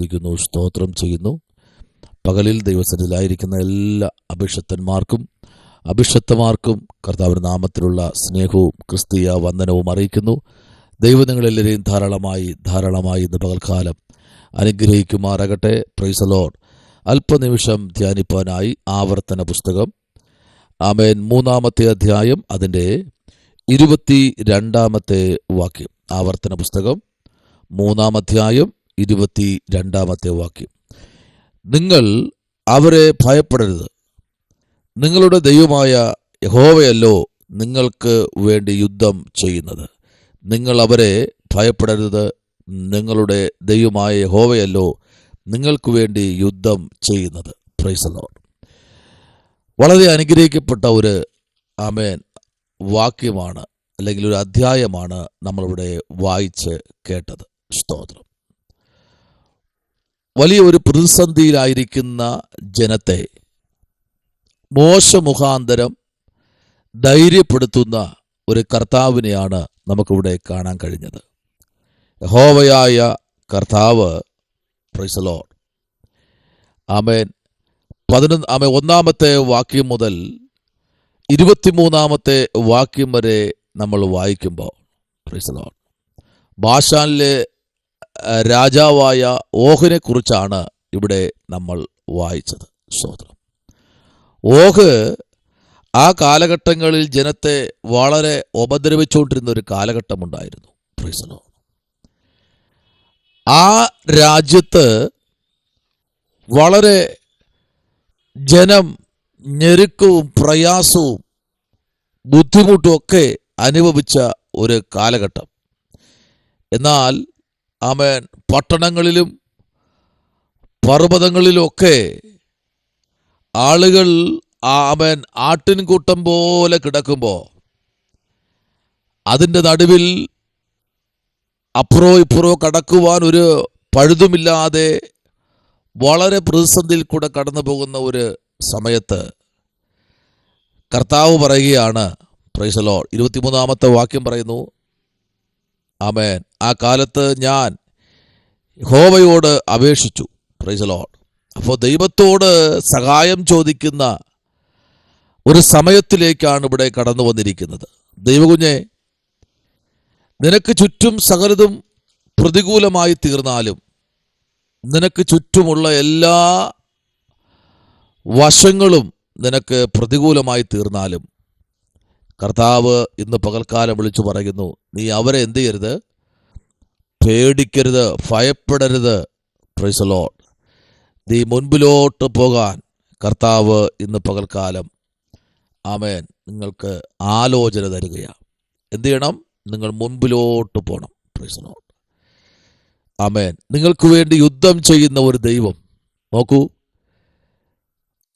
സ്തുതിക്കുന്നു സ്തോത്രം ചെയ്യുന്നു. പകലിൽ ദൈവസന്നിധിയിലായിരിക്കുന്ന എല്ലാ അഭിഷക്തന്മാർക്കും അഭിഷക്തമാർക്കും കർത്താവിന്റെ നാമത്തിലുള്ള സ്നേഹവും ക്രിസ്തീയ വന്ദനവും അറിയിക്കുന്നു. ദൈവം നിങ്ങളെല്ലാവരെയും ധാരാളമായി ധാരാളമായി ഇന്ന് പകൽക്കാലം അനുഗ്രഹിക്കുമാറാകട്ടെ. പ്രൈസലോൺ അല്പനിമിഷം ധ്യാനിപ്പാനായി ആവർത്തന പുസ്തകം. ആമേൻ. മൂന്നാമത്തെ അധ്യായം അതിന്റെ ഇരുപത്തി രണ്ടാമത്തെ വാക്യം. ആവർത്തന പുസ്തകം. മൂന്നാം അധ്യായം ഇരുപത്തി രണ്ടാമത്തെ വാക്യം. നിങ്ങൾ അവരെ ഭയപ്പെടരുത്. നിങ്ങളുടെ ദൈവമായ യഹോവയല്ലോ നിങ്ങൾക്ക് വേണ്ടി യുദ്ധം ചെയ്യുന്നത്. നിങ്ങൾ അവരെ ഭയപ്പെടരുത്. നിങ്ങളുടെ ദൈവമായ യഹോവയല്ലോ നിങ്ങൾക്ക് വേണ്ടി യുദ്ധം ചെയ്യുന്നത്. പ്രൈസലോ വളരെ അനുഗ്രഹിക്കപ്പെട്ട ഒരു ആമേൻ വാക്യമാണ് അല്ലെങ്കിൽ ഒരു അധ്യായമാണ് നമ്മളിവിടെ വായിച്ച് കേട്ടത്. സ്തോത്രം. വലിയ ഒരു പ്രതിസന്ധിയിലായിരിക്കുന്ന ജനത്തെ മോശമുഖാന്തരം ധൈര്യപ്പെടുത്തുന്ന ഒരു കർത്താവിനെയാണ് നമുക്കിവിടെ കാണാൻ കഴിഞ്ഞത്. യഹോവയായ കർത്താവ് പ്രൈസലോ ആമേൻ. പതിനൊന്ന് ആമേ ഒന്നാമത്തെ വാക്യം മുതൽ ഇരുപത്തിമൂന്നാമത്തെ വാക്യം വരെ നമ്മൾ വായിക്കുമ്പോൾ പ്രൈസലോ ബാഷാനിലെ അഹ്, രാജാവായ ഓഹിനെ കുറിച്ചാണ് ഇവിടെ നമ്മൾ വായിച്ചത്. സ്തോത്രം. ഓഹ് ആ കാലഘട്ടങ്ങളിൽ ജനത്തെ വളരെ ഉപദ്രവിച്ചുകൊണ്ടിരുന്ന ഒരു കാലഘട്ടമുണ്ടായിരുന്നു പ്രീസലോ ആ രാജ്യത്ത് വളരെ ജനം ഞെരുക്കവും പ്രയാസവും ബുദ്ധിമുട്ടും ഒക്കെ അനുഭവിച്ച ഒരു കാലഘട്ടം. എന്നാൽ ആമേൻ പട്ടണങ്ങളിലും പർവതങ്ങളിലുമൊക്കെ ആളുകൾ ആമേൻ ആട്ടിൻകൂട്ടം പോലെ കിടക്കുമ്പോൾ അതിന്റെ നടുവിൽ അപ്പുറോ ഇപ്പുറോ കടക്കുവാൻ ഒരു പഴുതുമില്ലാതെ വളരെ പ്രതിസന്ധിയിൽ കൂടെ കടന്നു പോകുന്ന ഒരു സമയത്ത് കർത്താവ് പറയുകയാണ് പ്രൈസലോ ഇരുപത്തിമൂന്നാമത്തെ വാക്യം പറയുന്നു ആമേൻ. ആ കാലത്ത് ഞാൻ ഹോവയോട് അപേക്ഷിച്ചു. പ്രൈസലോ അപ്പോൾ ദൈവത്തോട് സഹായം ചോദിക്കുന്ന ഒരു സമയത്തിലേക്കാണ് ഇവിടെ കടന്നു വന്നിരിക്കുന്നത്. ദൈവകുഞ്ഞെ നിനക്ക് ചുറ്റും സകലതും പ്രതികൂലമായി തീർന്നാലും നിനക്ക് ചുറ്റുമുള്ള എല്ലാ വശങ്ങളും നിനക്ക് പ്രതികൂലമായി തീർന്നാലും കർത്താവ് ഇന്ന് പകൽക്കാലം വിളിച്ചു പറയുന്നു നീ അവരെ എന്ത് ചെയ്യരുത്? പേടിക്കരുത് ഭയപ്പെടരുത്. പ്രൈസലോ നീ മുൻപിലോട്ട് പോകാൻ കർത്താവ് ഇന്ന് പകൽക്കാലം ആമേൻ. നിങ്ങൾക്ക് ആലോചന തരികയാണ്. എന്ത് ചെയ്യണം? നിങ്ങൾ മുൻപിലോട്ട് പോകണം. പ്രൈസലോ ആമേൻ. നിങ്ങൾക്ക് വേണ്ടി യുദ്ധം ചെയ്യുന്ന ഒരു ദൈവം. നോക്കൂ.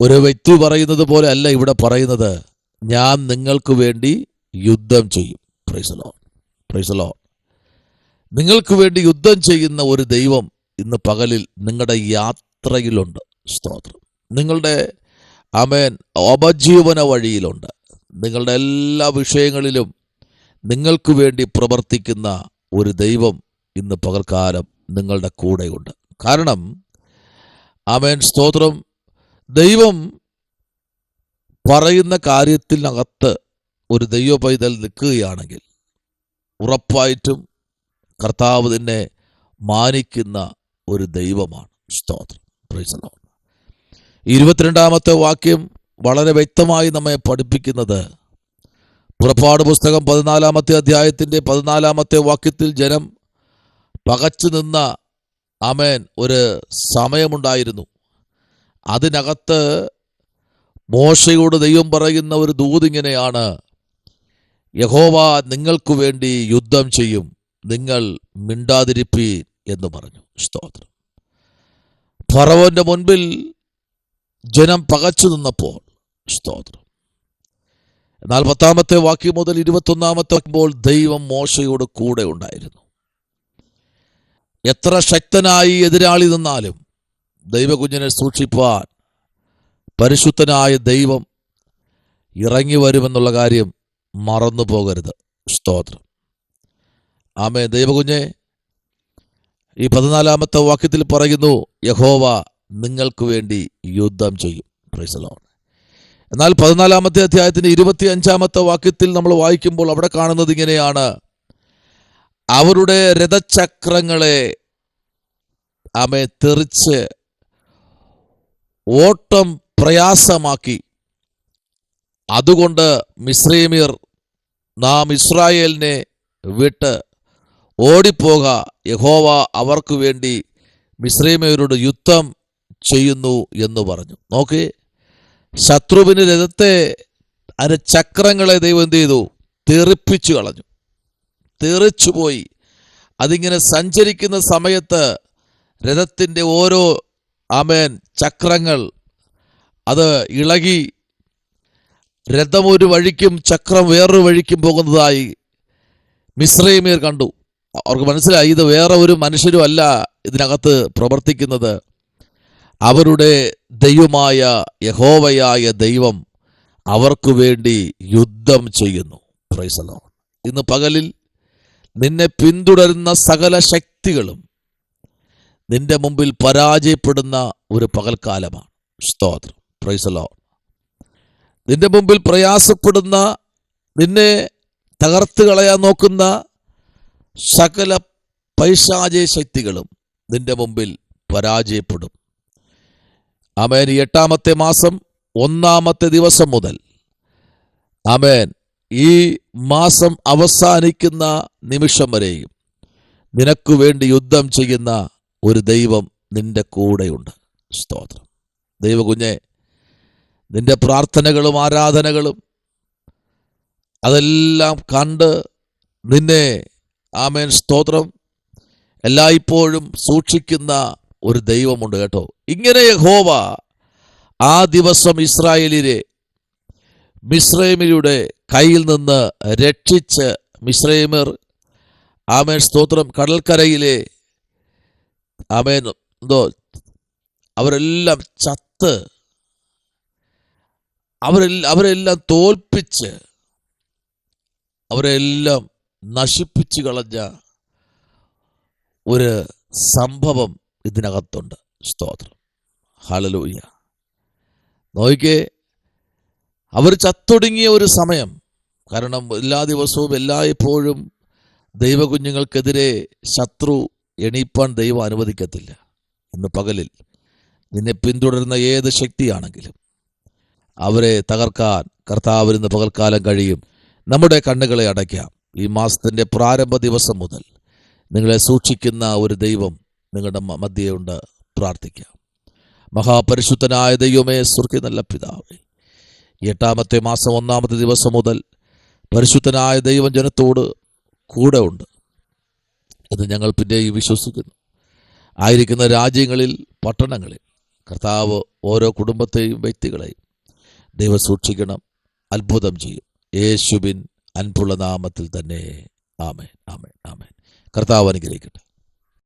ഒരു വ്യക്തി പറയുന്നത് പോലെ അല്ല ഇവിടെ പറയുന്നത്. ഞാൻ നിങ്ങൾക്ക് വേണ്ടി യുദ്ധം ചെയ്യും. പ്രൈസലോ പ്രൈസലോ നിങ്ങൾക്ക് വേണ്ടി യുദ്ധം ചെയ്യുന്ന ഒരു ദൈവം ഇന്ന് പകലിൽ നിങ്ങളുടെ യാത്രയിലുണ്ട്. സ്തോത്രം. നിങ്ങളുടെ അമേൻ ഉപജീവന വഴിയിലുണ്ട്. നിങ്ങളുടെ എല്ലാ വിഷയങ്ങളിലും നിങ്ങൾക്ക് വേണ്ടി പ്രവർത്തിക്കുന്ന ഒരു ദൈവം ഇന്ന് പകൽക്കാലം നിങ്ങളുടെ കൂടെയുണ്ട്. കാരണം അമേൻ സ്തോത്രം ദൈവം പറയുന്ന കാര്യത്തിനകത്ത് ഒരു ദൈവ പൈതൽ നിൽക്കുകയാണെങ്കിൽ ഉറപ്പായിട്ടും കർത്താവ് തന്നെ മാനിക്കുന്ന ഒരു ദൈവമാണ്. സ്തോത്രം. ഇരുപത്തിരണ്ടാമത്തെ വാക്യം വളരെ വ്യക്തമായി നമ്മെ പഠിപ്പിക്കുന്നത് പുറപ്പാട് പുസ്തകം പതിനാലാമത്തെ അധ്യായത്തിന്റെ പതിനാലാമത്തെ വാക്യത്തിൽ ജനം പകച്ചു നിന്ന അമേൻ ഒരു സമയമുണ്ടായിരുന്നു. അതിനകത്ത് മോശയോട് ദൈവം പറയുന്ന ഒരു ദൂതിങ്ങനെയാണ് യഹോവ നിങ്ങൾക്കു വേണ്ടി യുദ്ധം ചെയ്യും. നിങ്ങൾ മിണ്ടാതിരിപ്പീൻ എന്ന് പറഞ്ഞു. സ്തോത്രം. ഫറവോന്റെ മുൻപിൽ ജനം പകച്ചു നിന്നപ്പോൾ സ്തോത്രം. എന്നാൽ പത്താമത്തെ വാക്യം മുതൽ ഇരുപത്തൊന്നാമത്തെ വാക്കുമ്പോൾ ദൈവം മോശയോട് കൂടെ ഉണ്ടായിരുന്നു. എത്ര ശക്തനായി എതിരാളി നിന്നാലും ദൈവകുഞ്ഞിനെ സൂക്ഷിപ്പാൻ പരിശുദ്ധനായ ദൈവം ഇറങ്ങി വരുമെന്നുള്ള കാര്യം മറന്നു പോകരുത് സ്തോത്രം. ആമേ ദൈവകുഞ്ഞെ ഈ പതിനാലാമത്തെ വാക്യത്തിൽ പറയുന്നു യഹോവ നിങ്ങൾക്ക് വേണ്ടി യുദ്ധം ചെയ്യും. പ്രൈസലോൺ. എന്നാൽ പതിനാലാമത്തെ അധ്യായത്തിന്റെ ഇരുപത്തി അഞ്ചാമത്തെ വാക്യത്തിൽ നമ്മൾ വായിക്കുമ്പോൾ അവിടെ കാണുന്നത് ഇങ്ങനെയാണ് അവരുടെ രഥചക്രങ്ങളെ ആമെ തെറിച്ച് ഓട്ടം പ്രയാസമാക്കി. അതുകൊണ്ട് മിശ്രൈമിയർ നാം ഇസ്രായേലിനെ വിട്ട് ഓടിപ്പോക. യഹോവ അവർക്ക് വേണ്ടി മിശ്രീമിയരോട് യുദ്ധം ചെയ്യുന്നു എന്ന് പറഞ്ഞു. നോക്കി ശത്രുവിന് രഥത്തെ അതിന്റെ ചക്രങ്ങളെ ദൈവം എന്ത് ചെയ്തു? തെറിപ്പിച്ചു കളഞ്ഞു. തെറിച്ചുപോയി അതിങ്ങനെ സഞ്ചരിക്കുന്ന സമയത്ത് രഥത്തിന്റെ ഓരോ ആമേൻ ചക്രങ്ങൾ അത് ഇളകി രഥം ഒരു വഴിക്കും ചക്രം വേറൊരു വഴിക്കും പോകുന്നതായി മിശ്രൈമീർ കണ്ടു. അവർക്ക് മനസ്സിലായി ഇത് വേറെ ഒരു മനുഷ്യരും അല്ല ഇതിനകത്ത് പ്രവർത്തിക്കുന്നത്. അവരുടെ ദൈവമായ യഹോവയായ ദൈവം അവർക്ക് വേണ്ടി യുദ്ധം ചെയ്യുന്നു. പ്രൈസലോ ഇന്ന് പകലിൽ നിന്നെ പിന്തുടരുന്ന സകല ശക്തികളും നിന്റെ മുമ്പിൽ പരാജയപ്പെടുന്ന ഒരു പകൽക്കാലമാണ്. സ്തോത്രം. പ്രൈസലോ നിന്റെ മുമ്പിൽ പ്രയാസപ്പെടുന്ന നിന്നെ തകർത്ത് കളയാൻ നോക്കുന്ന സകല പൈശാചയ ശക്തികളും നിന്റെ മുമ്പിൽ പരാജയപ്പെടും. അമേൻ എട്ടാമത്തെ മാസം ഒന്നാമത്തെ ദിവസം മുതൽ അമേൻ ഈ മാസം അവസാനിക്കുന്ന നിമിഷം വരെയും നിനക്ക് വേണ്ടി യുദ്ധം ചെയ്യുന്ന ഒരു ദൈവം നിന്റെ കൂടെയുണ്ട്. സ്തോത്രം. ദൈവകുഞ്ഞെ നിന്റെ പ്രാർത്ഥനകളും ആരാധനകളും അതെല്ലാം കണ്ട് നിന്നെ ആമേൻ സ്തോത്രം എല്ലായ്പ്പോഴും സൂക്ഷിക്കുന്ന ഒരു ദൈവമുണ്ട് കേട്ടോ. ഇങ്ങനെ യഹോവ ആ ദിവസം ഇസ്രായേലിനെ മിശ്രൈമിയുടെ കയ്യിൽ നിന്ന് രക്ഷിച്ച് മിശ്രൈമർ ആമേൻ സ്തോത്രം കടൽക്കരയിലെ ആമേൻ എന്തോ അവരെല്ലാം ചത്ത് അവരെല്ലാം അവരെല്ലാം തോൽപ്പിച്ച് അവരെല്ലാം നശിപ്പിച്ചു കളഞ്ഞ ഒരു സംഭവം ഇതിനകത്തുണ്ട്. സ്തോത്രം. ഹലലൂയ നോക്കിക്കേ അവർ ചത്തൊടുങ്ങിയ ഒരു സമയം. കാരണം എല്ലാ ദിവസവും എല്ലായ്പ്പോഴും ദൈവകുഞ്ഞുങ്ങൾക്കെതിരെ ശത്രു എണീപ്പാൻ ദൈവം അനുവദിക്കത്തില്ല. ഇന്ന് പകലിൽ നിന്നെ പിന്തുടരുന്ന ഏത് ശക്തിയാണെങ്കിലും. അവരെ തകർക്കാൻ കർത്താവിന് പകൽക്കാലം കഴിയും. നമ്മുടെ കണ്ണുകളെ അടയ്ക്കാം. ഈ മാസത്തിന്റെ പ്രാരംഭ ദിവസം മുതൽ നിങ്ങളെ സൂക്ഷിക്കുന്ന ഒരു ദൈവം നിങ്ങളുടെ മധ്യയുണ്ട് പ്രാർത്ഥിക്കാം. മഹാപരിശുദ്ധനായ ദൈവമേ സ്വർഗി നല്ല പിതാവേ. എട്ടാമത്തെ മാസം ഒന്നാമത്തെ ദിവസം മുതൽ പരിശുദ്ധനായ ദൈവം ജനത്തോട് കൂടെ ഉണ്ട് എന്ന് ഞങ്ങൾ പിന്നെയും വിശ്വസിക്കുന്നു. ആയിരിക്കുന്ന രാജ്യങ്ങളിൽ പട്ടണങ്ങളിൽ കർത്താവ് ഓരോ കുടുംബത്തെയും വ്യക്തികളെയും ദൈവം സൂക്ഷിക്കണം. അത്ഭുതം ചെയ്യും. യേശുബിൻ അൻപുള്ള നാമത്തിൽ തന്നെ. ആമേൻ. ആമേൻ. ആമേൻ. കർത്താവ് അനുഗ്രഹിക്കട്ടെ.